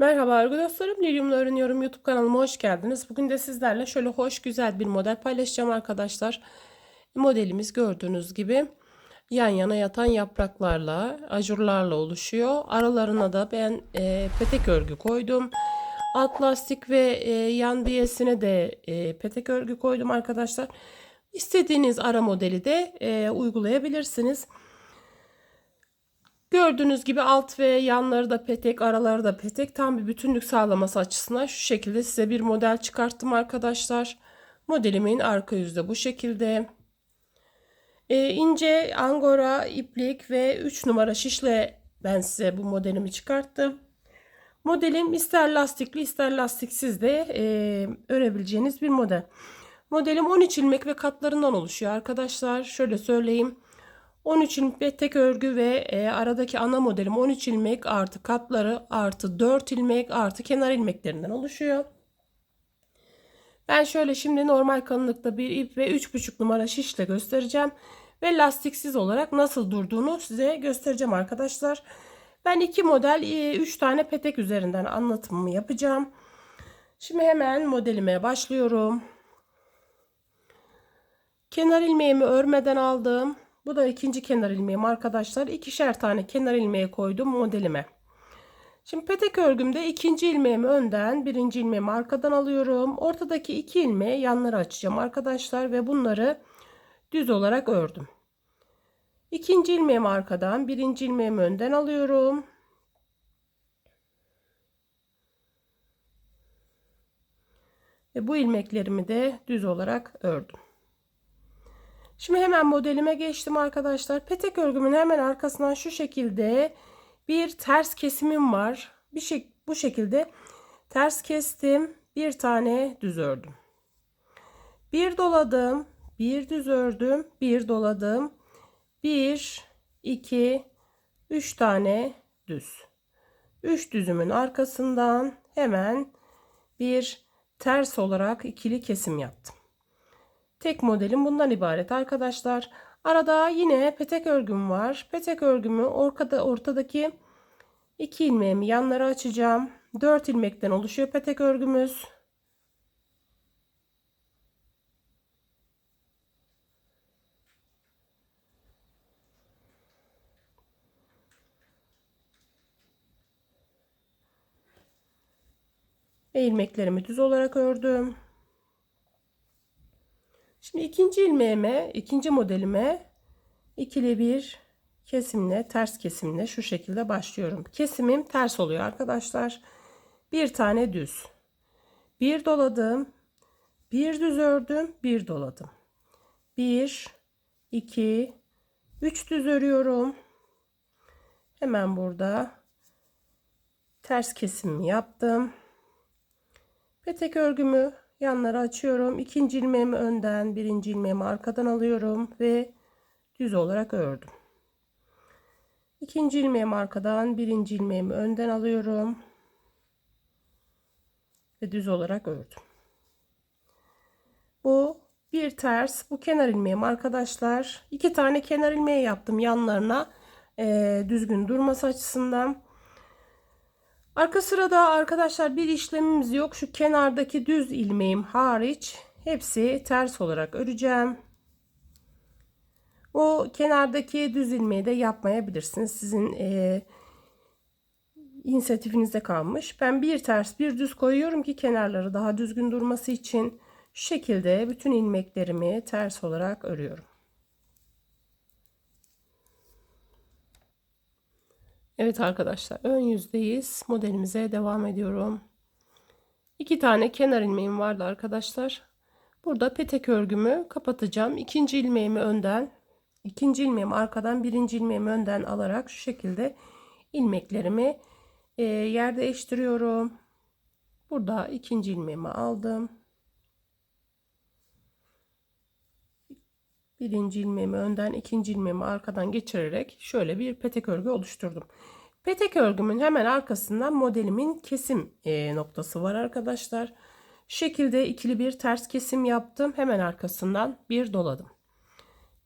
Merhaba arkadaşlarım, Lilyum'la Öğreniyorum YouTube kanalıma hoş geldiniz. Bugün de sizlerle şöyle hoş güzel bir model paylaşacağım arkadaşlar. Modelimiz gördüğünüz gibi yan yana yatan yapraklarla, ajurlarla oluşuyor. Aralarına da ben e, petek örgü koydum. Alt lastik ve e, yan diyesine de e, petek örgü koydum arkadaşlar. İstediğiniz ara modeli de e, uygulayabilirsiniz. Gördüğünüz gibi alt ve yanları da petek, araları da petek. Tam bir bütünlük sağlaması açısından şu şekilde size bir model çıkarttım arkadaşlar. Modelimin arka yüzü de bu şekilde. Ee, ince angora iplik ve 3 numara şişle ben size bu modelimi çıkarttım. Modelim ister lastikli ister lastiksiz de e, örebileceğiniz bir model. Modelim 13 ilmek ve katlarından oluşuyor arkadaşlar. Şöyle söyleyeyim. 13 ilmek tek örgü ve e, aradaki ana modelim 13 ilmek artı katları artı 4 ilmek artı kenar ilmeklerinden oluşuyor. Ben şöyle şimdi normal kalınlıkta bir ip ve 3,5 numara şişle göstereceğim. Ve lastiksiz olarak nasıl durduğunu size göstereceğim arkadaşlar. Ben iki model 3 tane petek üzerinden anlatımımı yapacağım. Şimdi hemen modelime başlıyorum. Kenar ilmeğimi örmeden aldım. Bu da ikinci kenar ilmeğim arkadaşlar. İkişer tane kenar ilmeği koydum modelime. Şimdi petek örgümde ikinci ilmeğimi önden, birinci ilmeğimi arkadan alıyorum. Ortadaki iki ilmeği yanlara açacağım arkadaşlar ve bunları düz olarak ördüm. İkinci ilmeğimi arkadan, birinci ilmeğimi önden alıyorum. Ve bu ilmeklerimi de düz olarak ördüm. Şimdi hemen modelime geçtim arkadaşlar. Petek örgümün hemen arkasından şu şekilde bir ters kesimim var. Bir şey bu şekilde ters kestim. Bir tane düz ördüm. Bir doladım, bir düz ördüm, bir doladım. Bir, iki, üç tane düz. Üç düzümün arkasından hemen bir ters olarak ikili kesim yaptım. Tek modelim bundan ibaret arkadaşlar. Arada yine petek örgüm var. Petek örgümü ortada, ortadaki iki ilmeğimi yanlara açacağım. 4 ilmekten oluşuyor petek örgümüz. Ve ilmeklerimi düz olarak ördüm. Şimdi ikinci ilmeğime, ikinci modelime ikili bir kesimle, ters kesimle şu şekilde başlıyorum. Kesimim ters oluyor arkadaşlar. Bir tane düz. Bir doladım. Bir düz ördüm. Bir doladım. Bir, iki, üç düz örüyorum. Hemen burada ters kesimimi yaptım. Petek örgümü yanları açıyorum. İkinci ilmeğimi önden, birinci ilmeğimi arkadan alıyorum ve düz olarak ördüm. İkinci ilmeğimi arkadan, birinci ilmeğimi önden alıyorum ve düz olarak ördüm. Bu bir ters, bu kenar ilmeğim arkadaşlar. İki tane kenar ilmeği yaptım yanlarına e, düzgün durması açısından. Arka sırada arkadaşlar bir işlemimiz yok. Şu kenardaki düz ilmeğim hariç hepsi ters olarak öreceğim. O kenardaki düz ilmeği de yapmayabilirsiniz. Sizin e, inisiyatifinizde kalmış. Ben bir ters bir düz koyuyorum ki kenarları daha düzgün durması için şekilde bütün ilmeklerimi ters olarak örüyorum. Evet arkadaşlar ön yüzdeyiz. Modelimize devam ediyorum. İki tane kenar ilmeğim vardı arkadaşlar. Burada petek örgümü kapatacağım. İkinci ilmeğimi önden, ikinci ilmeğimi arkadan, birinci ilmeğimi önden alarak şu şekilde ilmeklerimi e, yer. Burada ikinci ilmeğimi aldım. Birinci ilmeğimi önden ikinci ilmeğimi arkadan geçirerek şöyle bir petek örgü oluşturdum. Petek örgümün hemen arkasından modelimin kesim e, noktası var arkadaşlar. Şekilde ikili bir ters kesim yaptım. Hemen arkasından bir doladım.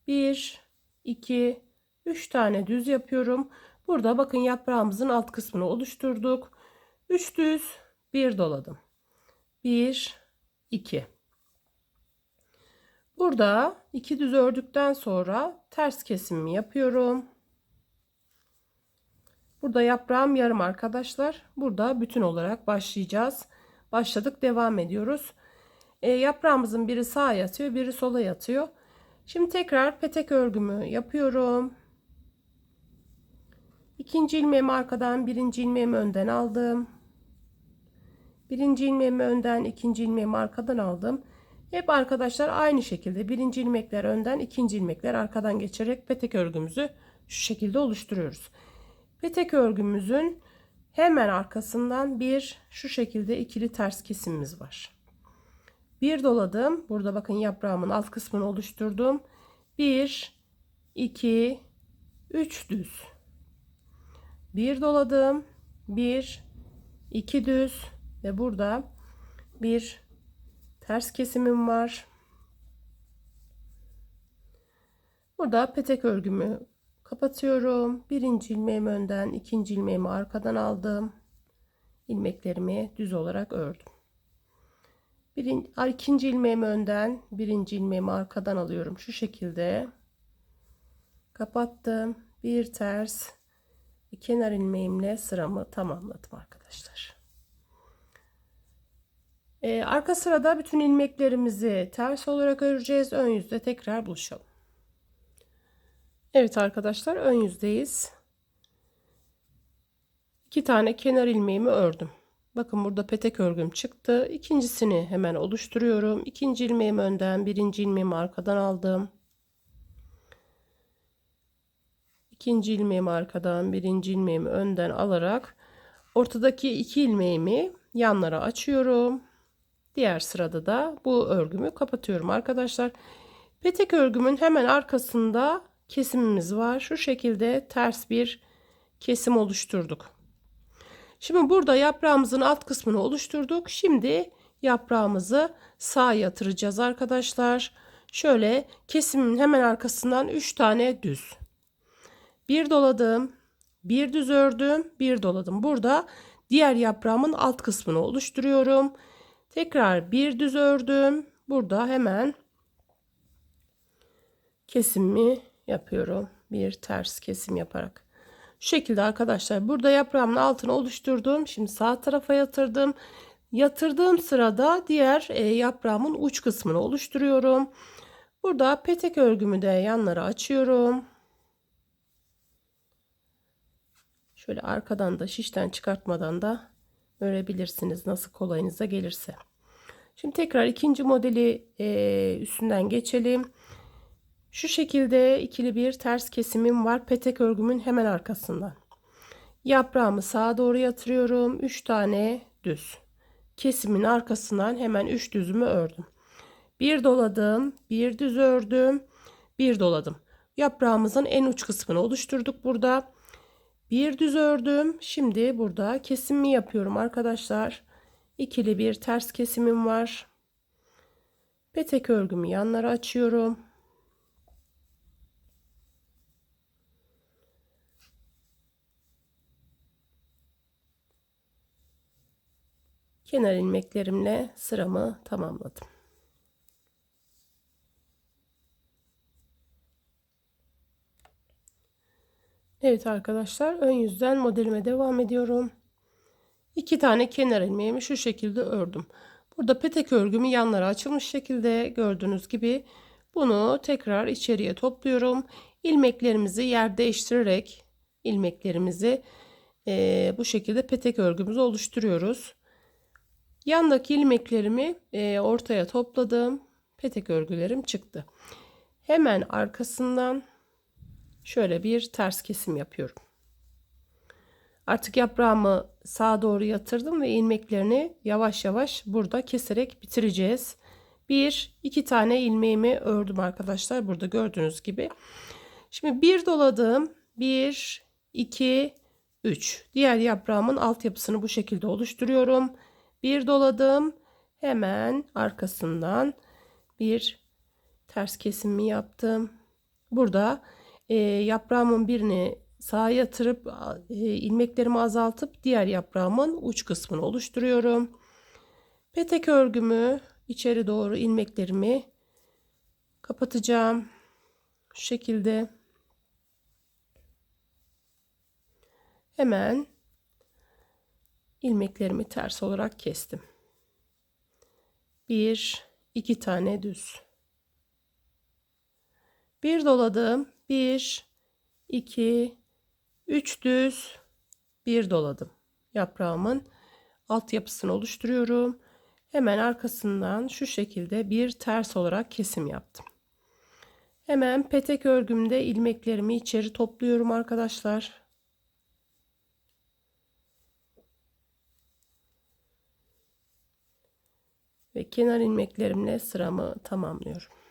1 2 3 tane düz yapıyorum. Burada bakın yaprağımızın alt kısmını oluşturduk. 3 düz, 1 doladım. 1 2 Burada iki düz ördükten sonra ters kesimimi yapıyorum. Burada yaprağım yarım arkadaşlar. Burada bütün olarak başlayacağız. Başladık devam ediyoruz. E, yaprağımızın biri sağa yatıyor biri sola yatıyor. Şimdi tekrar petek örgümü yapıyorum. İkinci ilmeğimi arkadan birinci ilmeğimi önden aldım. Birinci ilmeğimi önden ikinci ilmeğimi arkadan aldım. Hep arkadaşlar aynı şekilde birinci ilmekler önden ikinci ilmekler arkadan geçerek petek örgümüzü şu şekilde oluşturuyoruz. Petek örgümüzün hemen arkasından bir şu şekilde ikili ters kesimimiz var. Bir doladım. Burada bakın yaprağımın alt kısmını oluşturdum. 1 2 3 düz. Bir doladım. 1 2 düz ve burada bir ters kesimim var. Burada petek örgümü kapatıyorum. Birinci ilmeğimi önden, ikinci ilmeğimi arkadan aldım. ilmeklerimi düz olarak ördüm. Birinci, ikinci ilmeğimi önden, birinci ilmeğimi arkadan alıyorum. Şu şekilde kapattım. Bir ters, kenar ilmeğimle sıramı tamamladım arkadaşlar. Ee, arka sırada bütün ilmeklerimizi ters olarak öreceğiz. Ön yüzde tekrar buluşalım. Evet arkadaşlar ön yüzdeyiz. İki tane kenar ilmeğimi ördüm. Bakın burada petek örgüm çıktı. İkincisini hemen oluşturuyorum. İkinci ilmeğimi önden, birinci ilmeğimi arkadan aldım. İkinci ilmeğimi arkadan, birinci ilmeğimi önden alarak ortadaki iki ilmeğimi yanlara açıyorum. Diğer sırada da bu örgümü kapatıyorum arkadaşlar. Petek örgümün hemen arkasında kesimimiz var. Şu şekilde ters bir kesim oluşturduk. Şimdi burada yaprağımızın alt kısmını oluşturduk. Şimdi yaprağımızı sağa yatıracağız arkadaşlar. Şöyle kesimin hemen arkasından 3 tane düz. Bir doladım, bir düz ördüm, bir doladım. Burada diğer yaprağımın alt kısmını oluşturuyorum. Tekrar bir düz ördüm. Burada hemen kesimi yapıyorum. Bir ters kesim yaparak. Şu şekilde arkadaşlar burada yaprağımın altını oluşturdum. Şimdi sağ tarafa yatırdım. Yatırdığım sırada diğer e, yaprağımın uç kısmını oluşturuyorum. Burada petek örgümü de yanlara açıyorum. Şöyle arkadan da şişten çıkartmadan da örebilirsiniz nasıl kolayınıza gelirse. Şimdi tekrar ikinci modeli e, üstünden geçelim. Şu şekilde ikili bir ters kesimim var petek örgümün hemen arkasından. Yaprağımı sağa doğru yatırıyorum. 3 tane düz. Kesimin arkasından hemen 3 düzümü ördüm. Bir doladım, bir düz ördüm, bir doladım. Yaprağımızın en uç kısmını oluşturduk burada. Bir düz ördüm. Şimdi burada kesimi yapıyorum arkadaşlar. İkili bir ters kesimim var. Petek örgümü yanlara açıyorum. kenar ilmeklerimle sıramı tamamladım. Evet arkadaşlar ön yüzden modelime devam ediyorum. İki tane kenar ilmeğimi şu şekilde ördüm. Burada petek örgümü yanlara açılmış şekilde gördüğünüz gibi bunu tekrar içeriye topluyorum. İlmeklerimizi yer değiştirerek ilmeklerimizi e, bu şekilde petek örgümüzü oluşturuyoruz. Yandaki ilmeklerimi e, ortaya topladım. Petek örgülerim çıktı. Hemen arkasından şöyle bir ters kesim yapıyorum. Artık yaprağımı sağa doğru yatırdım ve ilmeklerini yavaş yavaş burada keserek bitireceğiz. Bir, iki tane ilmeğimi ördüm arkadaşlar. Burada gördüğünüz gibi. Şimdi bir doladım. Bir, iki, üç. Diğer yaprağımın altyapısını bu şekilde oluşturuyorum bir doladım hemen arkasından bir ters kesimi yaptım burada e, yaprağımın birini sağa yatırıp e, ilmeklerimi azaltıp diğer yaprağımın uç kısmını oluşturuyorum. Petek örgümü içeri doğru ilmeklerimi kapatacağım. Şu şekilde. Hemen ilmeklerimi ters olarak kestim. Bir, iki tane düz. Bir doladım. Bir, iki, üç düz, bir doladım. Yaprağımın alt yapısını oluşturuyorum. Hemen arkasından şu şekilde bir ters olarak kesim yaptım. Hemen petek örgümde ilmeklerimi içeri topluyorum arkadaşlar. Ve kenar ilmeklerimle sıramı tamamlıyorum.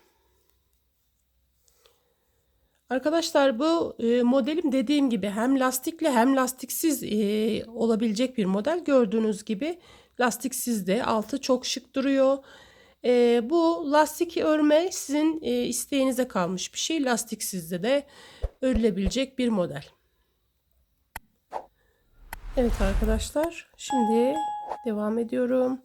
Arkadaşlar bu e, modelim dediğim gibi hem lastikli hem lastiksiz e, olabilecek bir model. Gördüğünüz gibi lastiksiz de altı çok şık duruyor. E, bu lastik örme sizin e, isteğinize kalmış bir şey. Lastiksizde de örülebilecek bir model. Evet arkadaşlar şimdi devam ediyorum.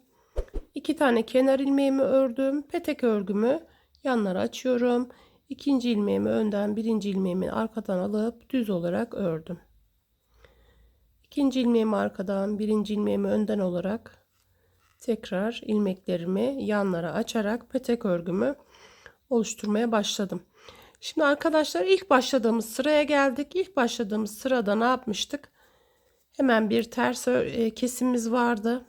İki tane kenar ilmeğimi ördüm. Petek örgümü yanlara açıyorum. İkinci ilmeğimi önden birinci ilmeğimi arkadan alıp düz olarak ördüm. İkinci ilmeğimi arkadan birinci ilmeğimi önden olarak tekrar ilmeklerimi yanlara açarak petek örgümü oluşturmaya başladım. Şimdi arkadaşlar ilk başladığımız sıraya geldik. İlk başladığımız sırada ne yapmıştık? Hemen bir ters e, kesimimiz vardı.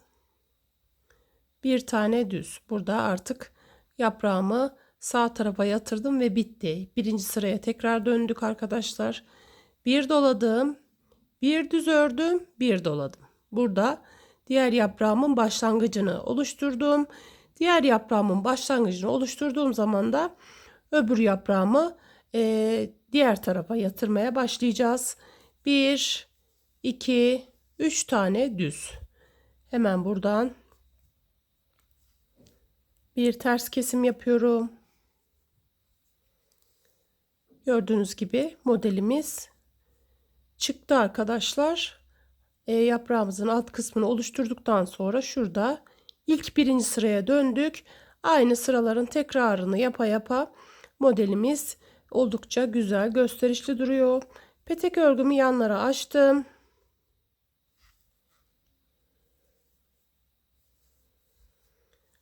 Bir tane düz. Burada artık yaprağımı sağ tarafa yatırdım ve bitti. Birinci sıraya tekrar döndük arkadaşlar. Bir doladım, bir düz ördüm, bir doladım. Burada diğer yaprağımın başlangıcını oluşturdum. Diğer yaprağımın başlangıcını oluşturduğum zaman da öbür yaprağımı e, diğer tarafa yatırmaya başlayacağız. 1, 2, 3 tane düz. Hemen buradan bir ters kesim yapıyorum. Gördüğünüz gibi modelimiz çıktı arkadaşlar. E, yaprağımızın alt kısmını oluşturduktan sonra şurada ilk birinci sıraya döndük. Aynı sıraların tekrarını yapa yapa modelimiz oldukça güzel gösterişli duruyor. Petek örgümü yanlara açtım.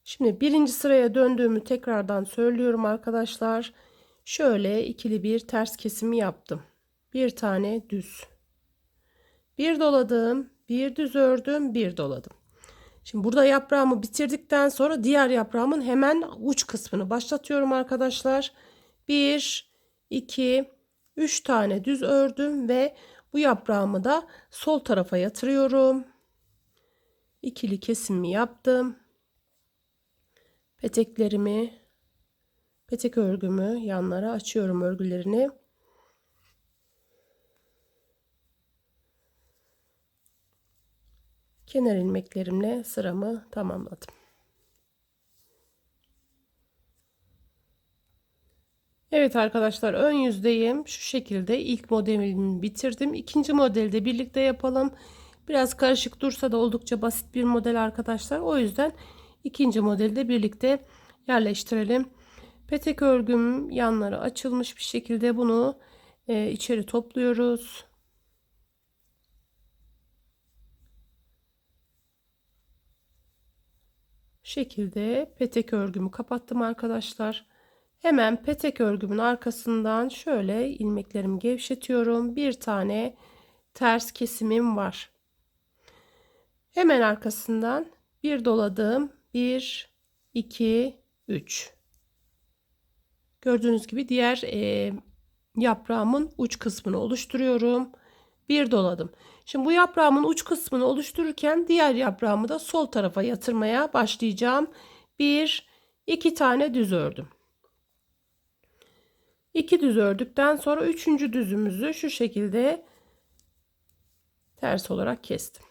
Şimdi birinci sıraya döndüğümü tekrardan söylüyorum arkadaşlar. Şöyle ikili bir ters kesimi yaptım. Bir tane düz. Bir doladım, bir düz ördüm, bir doladım. Şimdi burada yaprağımı bitirdikten sonra diğer yaprağımın hemen uç kısmını başlatıyorum arkadaşlar. Bir, iki, üç tane düz ördüm ve bu yaprağımı da sol tarafa yatırıyorum. İkili kesimi yaptım. Peteklerimi petek örgümü yanlara açıyorum örgülerini. Kenar ilmeklerimle sıramı tamamladım. Evet arkadaşlar ön yüzdeyim. Şu şekilde ilk modelimi bitirdim. İkinci modeli de birlikte yapalım. Biraz karışık dursa da oldukça basit bir model arkadaşlar. O yüzden ikinci modeli de birlikte yerleştirelim. Petek örgüm yanları açılmış bir şekilde bunu e, içeri topluyoruz. şekilde petek örgümü kapattım arkadaşlar. Hemen petek örgümün arkasından şöyle ilmeklerimi gevşetiyorum. Bir tane ters kesimim var. Hemen arkasından bir doladım. 1 2 3 Gördüğünüz gibi diğer e, yaprağımın uç kısmını oluşturuyorum. Bir doladım. Şimdi bu yaprağımın uç kısmını oluştururken diğer yaprağımı da sol tarafa yatırmaya başlayacağım. Bir, iki tane düz ördüm. İki düz ördükten sonra üçüncü düzümüzü şu şekilde ters olarak kestim.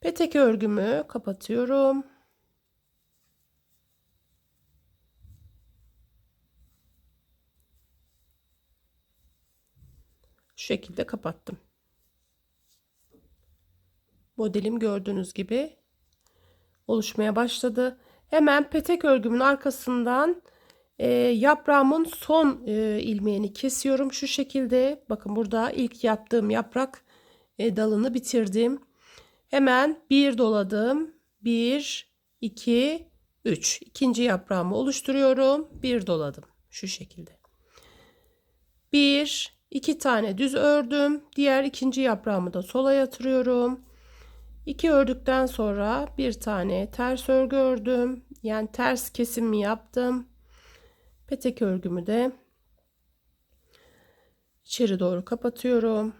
Petek örgümü kapatıyorum. Şu şekilde kapattım. Modelim gördüğünüz gibi oluşmaya başladı. Hemen petek örgümün arkasından e, yaprağımın son e, ilmeğini kesiyorum şu şekilde. Bakın burada ilk yaptığım yaprak e, dalını bitirdim. Hemen bir doladım. 1, 2, 3. İkinci yaprağımı oluşturuyorum. Bir doladım. Şu şekilde. Bir, iki tane düz ördüm. Diğer ikinci yaprağımı da sola yatırıyorum. İki ördükten sonra bir tane ters örgü ördüm. Yani ters kesimi yaptım. Petek örgümü de içeri doğru kapatıyorum.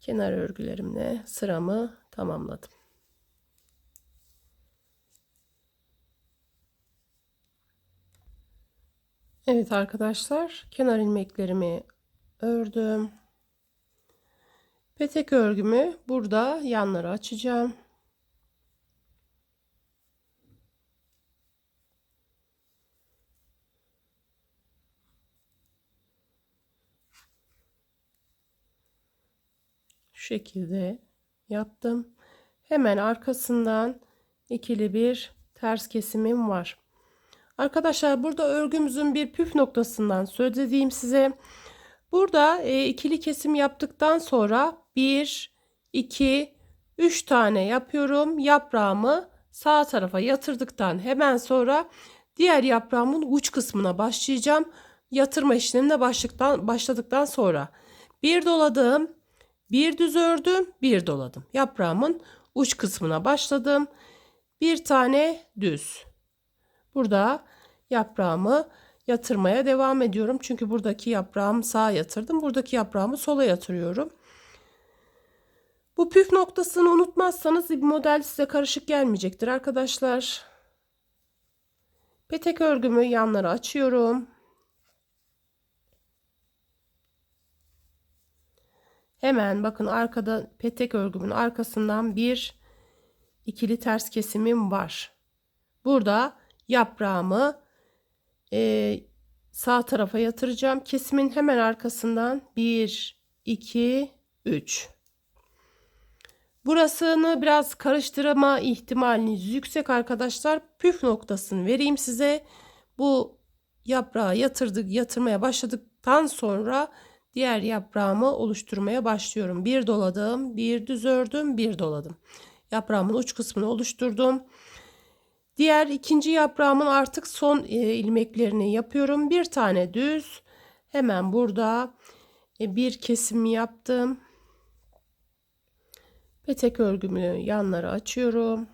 Kenar örgülerimle sıramı tamamladım. Evet arkadaşlar kenar ilmeklerimi ördüm. Petek örgümü burada yanlara açacağım. Şu şekilde yaptım. Hemen arkasından ikili bir ters kesimim var. Arkadaşlar burada örgümüzün bir püf noktasından söz edeyim size. Burada e, ikili kesim yaptıktan sonra 1, 2, 3 tane yapıyorum. Yaprağımı sağ tarafa yatırdıktan hemen sonra diğer yaprağımın uç kısmına başlayacağım. Yatırma işlemine başladıktan, başladıktan sonra bir doladım, bir düz ördüm, bir doladım. Yaprağımın uç kısmına başladım. Bir tane düz. Burada yaprağımı yatırmaya devam ediyorum. Çünkü buradaki yaprağımı sağa yatırdım. Buradaki yaprağımı sola yatırıyorum. Bu püf noktasını unutmazsanız bir model size karışık gelmeyecektir arkadaşlar. Petek örgümü yanlara açıyorum. Hemen bakın arkada petek örgümün arkasından bir ikili ters kesimim var. Burada yaprağımı e, sağ tarafa yatıracağım. Kesimin hemen arkasından 1, 2, 3. Burasını biraz karıştırma ihtimaliniz yüksek arkadaşlar. Püf noktasını vereyim size. Bu yaprağı yatırdık, yatırmaya başladıktan sonra diğer yaprağımı oluşturmaya başlıyorum. Bir doladım, bir düz ördüm, bir doladım. Yaprağımın uç kısmını oluşturdum. Diğer ikinci yaprağımın artık son e, ilmeklerini yapıyorum. Bir tane düz. Hemen burada e, bir kesim yaptım. Petek örgümü yanlara açıyorum.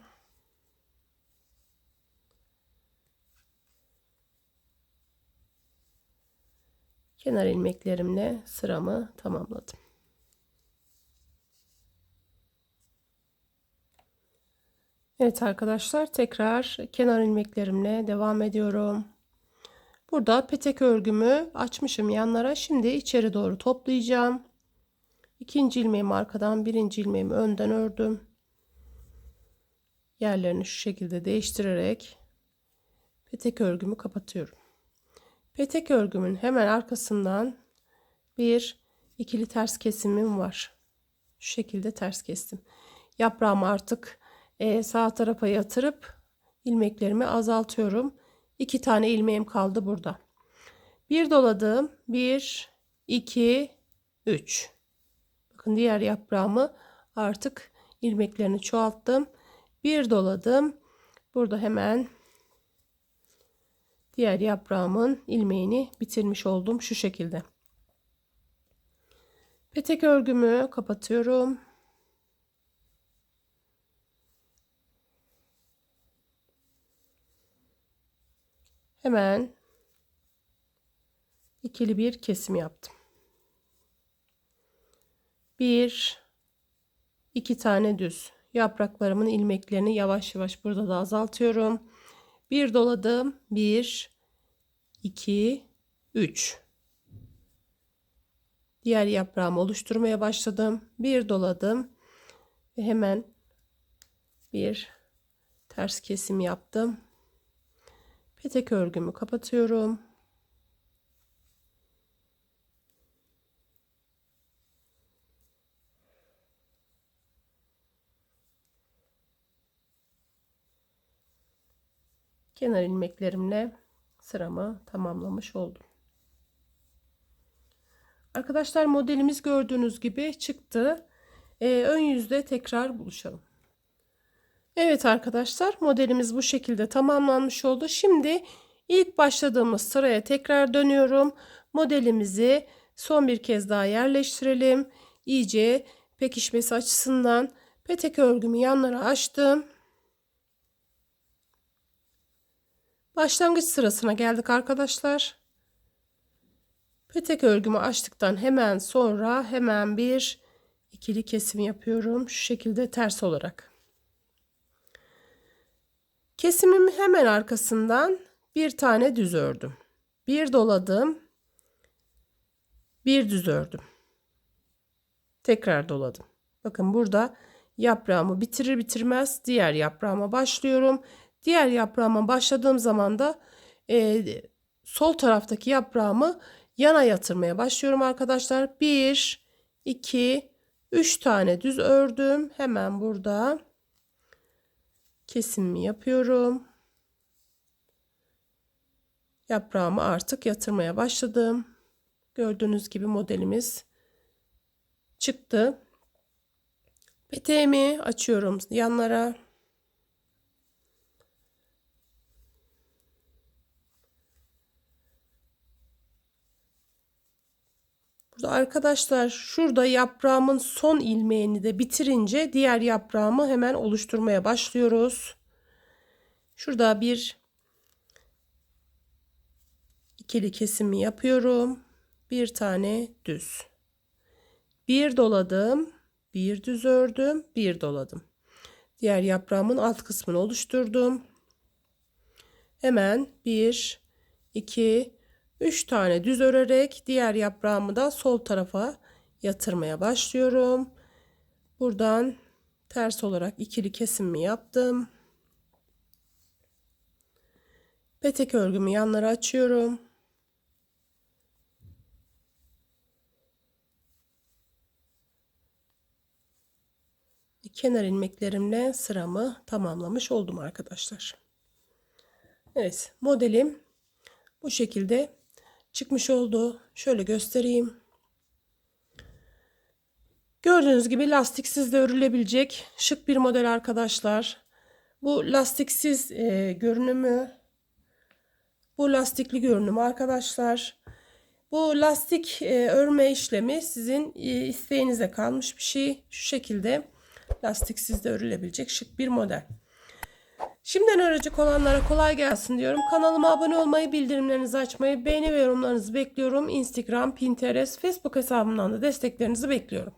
Kenar ilmeklerimle sıramı tamamladım. Evet arkadaşlar tekrar kenar ilmeklerimle devam ediyorum. Burada petek örgümü açmışım yanlara. Şimdi içeri doğru toplayacağım. İkinci ilmeğimi arkadan, birinci ilmeğimi önden ördüm. Yerlerini şu şekilde değiştirerek petek örgümü kapatıyorum. Petek örgümün hemen arkasından bir ikili ters kesimim var. Şu şekilde ters kestim. Yaprağımı artık e, sağ tarafa yatırıp ilmeklerimi azaltıyorum. İki tane ilmeğim kaldı burada. Bir doladım. Bir, iki, üç. Bakın diğer yaprağımı artık ilmeklerini çoğalttım. Bir doladım. Burada hemen diğer yaprağımın ilmeğini bitirmiş oldum şu şekilde. Petek örgümü kapatıyorum. Hemen ikili bir kesim yaptım. Bir, iki tane düz. Yapraklarımın ilmeklerini yavaş yavaş burada da azaltıyorum. Bir doladım. Bir, iki, üç. Diğer yaprağımı oluşturmaya başladım. Bir doladım ve hemen bir ters kesim yaptım. Petek örgümü kapatıyorum. Kenar ilmeklerimle sıramı tamamlamış oldum. Arkadaşlar modelimiz gördüğünüz gibi çıktı. Ee, ön yüzde tekrar buluşalım. Evet arkadaşlar modelimiz bu şekilde tamamlanmış oldu. Şimdi ilk başladığımız sıraya tekrar dönüyorum. Modelimizi son bir kez daha yerleştirelim. İyice pekişmesi açısından petek örgümü yanlara açtım. Başlangıç sırasına geldik arkadaşlar. Petek örgümü açtıktan hemen sonra hemen bir ikili kesim yapıyorum. Şu şekilde ters olarak. Kesimim hemen arkasından bir tane düz ördüm. Bir doladım. Bir düz ördüm. Tekrar doladım. Bakın burada yaprağımı bitirir bitirmez diğer yaprağıma başlıyorum. Diğer yaprağıma başladığım zaman da e, sol taraftaki yaprağımı yana yatırmaya başlıyorum arkadaşlar. 1, 2, 3 tane düz ördüm. Hemen burada kesimimi yapıyorum. Yaprağımı artık yatırmaya başladım. Gördüğünüz gibi modelimiz çıktı. Peteğimi açıyorum yanlara. Arkadaşlar şurada yaprağımın son ilmeğini de bitirince diğer yaprağımı hemen oluşturmaya başlıyoruz. Şurada bir ikili kesimi yapıyorum. Bir tane düz. Bir doladım, bir düz ördüm, bir doladım. Diğer yaprağımın alt kısmını oluşturdum. Hemen 1 2 3 tane düz örerek diğer yaprağımı da sol tarafa yatırmaya başlıyorum. Buradan ters olarak ikili kesimimi yaptım. Petek örgümü yanlara açıyorum. Kenar ilmeklerimle sıramı tamamlamış oldum arkadaşlar. Evet modelim bu şekilde çıkmış oldu. Şöyle göstereyim. Gördüğünüz gibi lastiksiz de örülebilecek şık bir model arkadaşlar. Bu lastiksiz e, görünümü, bu lastikli görünümü arkadaşlar. Bu lastik e, örme işlemi sizin e, isteğinize kalmış bir şey. Şu şekilde lastiksiz de örülebilecek şık bir model. Şimdiden öğrenecek olanlara kolay gelsin diyorum. Kanalıma abone olmayı, bildirimlerinizi açmayı, beğeni ve yorumlarınızı bekliyorum. Instagram, Pinterest, Facebook hesabımdan da desteklerinizi bekliyorum.